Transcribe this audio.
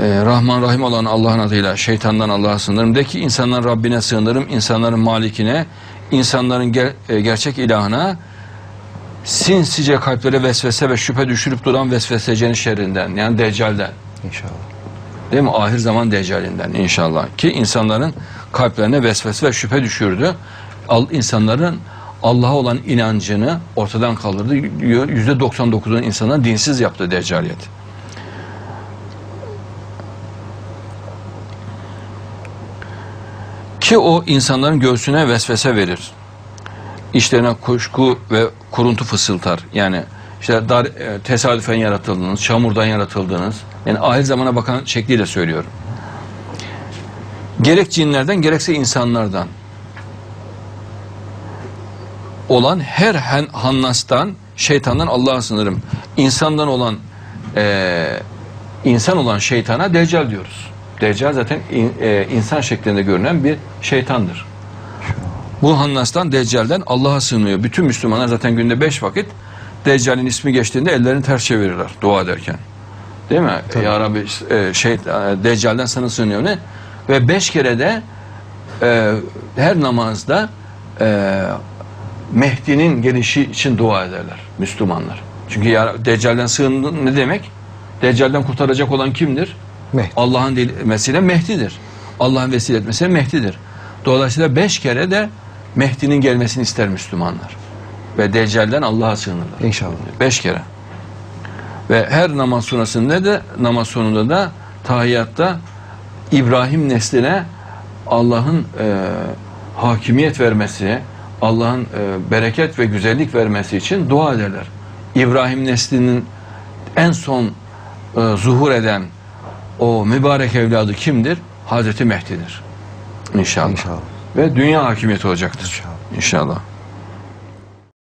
e, Rahman Rahim olan Allah'ın adıyla şeytandan Allah'a sığınırım. De ki insanların Rabbine sığınırım, insanların malikine, insanların ger- e, gerçek ilahına, sinsice kalplere vesvese ve şüphe düşürüp duran vesvesecenin şerrinden yani Deccal'den. İnşallah. Değil mi? Ahir zaman deccalinden inşallah. Ki insanların kalplerine vesvese ve şüphe düşürdü. Al, insanların Allah'a olan inancını ortadan kaldırdı. Yüzde 99'un insanı dinsiz yaptı deccaliyet. Ki o insanların göğsüne vesvese verir. İşlerine kuşku ve kuruntu fısıltar. Yani işte dar, e, tesadüfen yaratıldınız, çamurdan yaratıldınız. Yani ahir zamana bakan şekliyle söylüyorum. Gerek cinlerden gerekse insanlardan olan her hen- hannastan, şeytandan Allah'a sınırım. İnsandan olan e, insan olan şeytana deccal diyoruz. Deccal zaten in- e, insan şeklinde görünen bir şeytandır. Bu Hannas'tan, Deccal'den Allah'a sığınıyor. Bütün Müslümanlar zaten günde beş vakit Deccal'in ismi geçtiğinde ellerini ters çevirirler dua ederken. Değil mi? Ya Rabbi e, şey, e, Deccal'den sana sığınıyor ne? Ve beş kere de e, her namazda e, Mehdi'nin gelişi için dua ederler Müslümanlar. Çünkü ya, Deccal'den sığındın ne demek? Deccal'den kurtaracak olan kimdir? Allah'ın vesile Mehdi'dir. Allah'ın vesile etmesi Mehdi'dir. Dolayısıyla beş kere de Mehdi'nin gelmesini ister Müslümanlar. Ve Deccal'den Allah'a sığınırlar. İnşallah. Beş kere. Ve her namaz sonrasında da namaz sonunda da tahiyyatta İbrahim nesline Allah'ın e, hakimiyet vermesi, Allah'ın e, bereket ve güzellik vermesi için dua ederler. İbrahim neslinin en son e, zuhur eden o mübarek evladı kimdir? Hazreti Mehdi'dir. İnşallah. İnşallah. Ve dünya hakimiyeti olacaktır. İnşallah. İnşallah.